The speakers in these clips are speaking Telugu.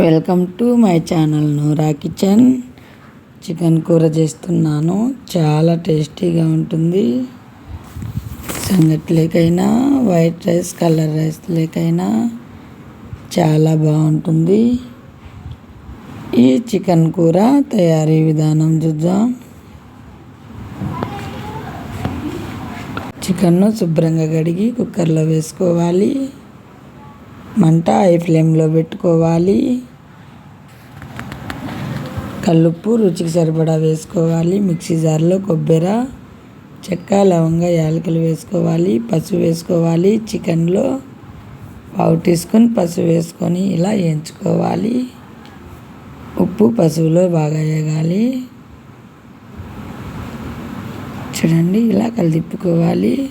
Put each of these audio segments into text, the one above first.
Welcome to my channel Noora kitchen. Chicken కూర చేస్తున్నాను. చాలా టేస్టీగా ఉంటుంది. సంగటి లేకైనా వైట్ రైస్ కలర్ రైస్ లేకైనా చాలా బాగుంటుంది. ఈ చికెన్ కూర తయారీ విధానం చూద్దాం. చికెన్ను శుభ్రంగా కడిగి కుక్కర్లో వేసుకోవాలి. మంట హై ఫ్లేమ్లో పెట్టుకోవాలి. కల్లుప్పు రుచికి సరిపడా వేసుకోవాలి. మిక్సీ జార్లో కొబ్బెర చెక్క లవంగ యాలకులు వేసుకోవాలి. పసుపు వేసుకోవాలి. చికెన్లో పావు టీ స్పూన్ పసుపు వేసుకొని ఇలా వేయించుకోవాలి. ఉప్పు పసుపులో బాగా వేగాలి చూడండి ఇలా కలిదిప్పుకోవాలి.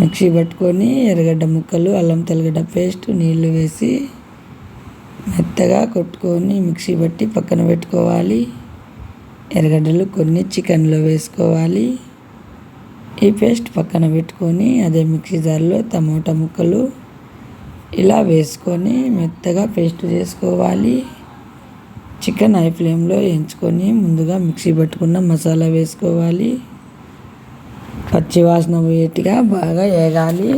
మిక్సీ పట్టుకొని ఎర్రగడ్డ ముక్కలు అల్లం తెల్లగడ్డ పేస్ట్ నీళ్ళు వేసి మెత్తగా కొట్టుకొని మిక్సీ పట్టి పక్కన పెట్టుకోవాలి. ఎర్రగడ్డలు కొన్ని చికెన్లో వేసుకోవాలి. ఈ పేస్ట్ పక్కన పెట్టుకొని అదే మిక్సీ జార్లో టమోటా ముక్కలు ఇలా వేసుకొని మెత్తగా పేస్ట్ చేసుకోవాలి. చికెన్ హై ఫ్లేమ్లో వేయించుకొని ముందుగా మిక్సీ పట్టుకున్న మసాలా వేసుకోవాలి. పచ్చివాసన పోయేట్టుగా బాగా వేగాలి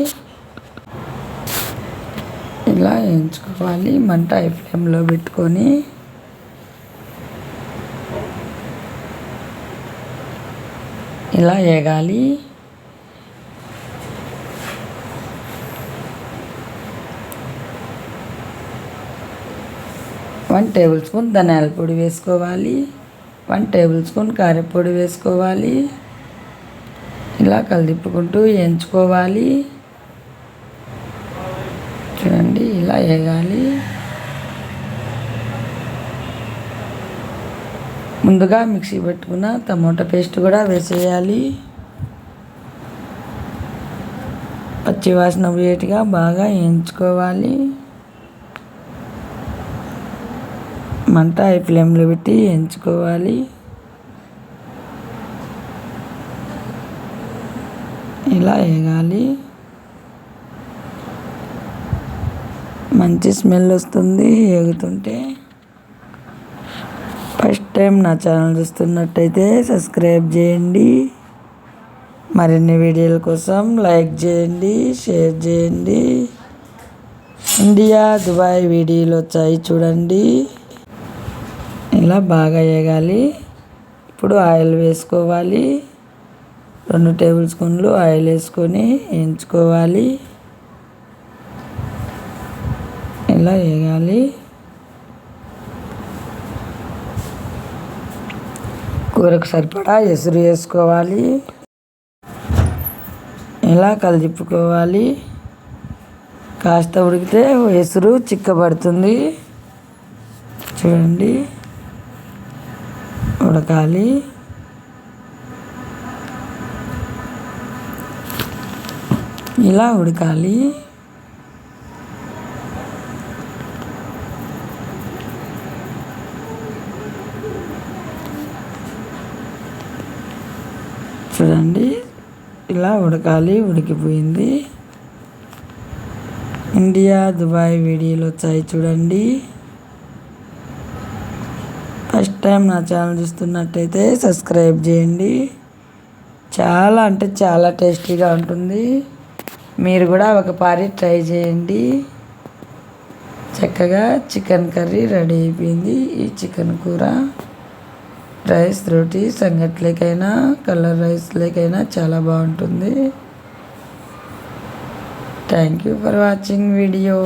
ఇలా వేయించుకోవాలి మంట హై ఫ్లేమ్లో పెట్టుకొని. ఇలా వేగాలి వన్ టేబుల్ స్పూన్ ధనియాల పొడి వేసుకోవాలి. వన్ టేబుల్ స్పూన్ కారపొడి వేసుకోవాలి. ఇలా కలిదిప్పుకుంటూ ఎంచుకోవాలి. చూడండి ఇలా వేయాలి. ముందుగా మిక్సీ పెట్టుకున్న టమోటా పేస్ట్ కూడా వేసేయాలి. పచ్చివాసన వేటిగా బాగా వేయించుకోవాలి మంట ఈ ఫ్లేమ్లో పెట్టి వేయించుకోవాలి ఇలా వేగాలి మంచి స్మెల్ వస్తుంది వేగుతుంటే. ఫస్ట్ టైం నా ఛానల్ చూస్తున్నట్టయితే సబ్స్క్రైబ్ చేయండి. మరిన్ని వీడియోల కోసం లైక్ చేయండి షేర్ చేయండి. ఇండియా దుబాయ్ వీడియోలు వచ్చాయి చూడండి. ఇలా బాగా వేగాలి. ఇప్పుడు ఆయిల్ వేసుకోవాలి. రెండు టేబుల్ స్పూన్లు ఆయిల్ వేసుకొని వేయించుకోవాలి. ఇలా వేయాలి. కూరకు సరిపడా ఎసురు వేసుకోవాలి. ఇలా కలిపుకోవాలి కాస్త ఉడికితే ఎసురు చిక్కబడుతుంది. చూడండి. ఉడకాలి. ఇలా ఉడకాలి. చూడండి ఇలా ఉడకాలి ఉడికిపోయింది. ఇండియా దుబాయ్ వీడియోలు వచ్చాయి చూడండి. ఫస్ట్ టైం నా ఛానల్ చూస్తున్నట్టయితే సబ్స్క్రైబ్ చేయండి. చాలా అంటే చాలా టేస్టీగా ఉంటుంది. మీరు కూడా ఒక పారి ట్రై చేయండి. చక్కగా చికెన్ కర్రీ రెడీ అయిపోయింది. ఈ చికెన్ కూర రైస్ రోటీ సంగట్లేకైనా కలర్ రైస్లేకైనా చాలా బాగుంటుంది. Thank you for watching video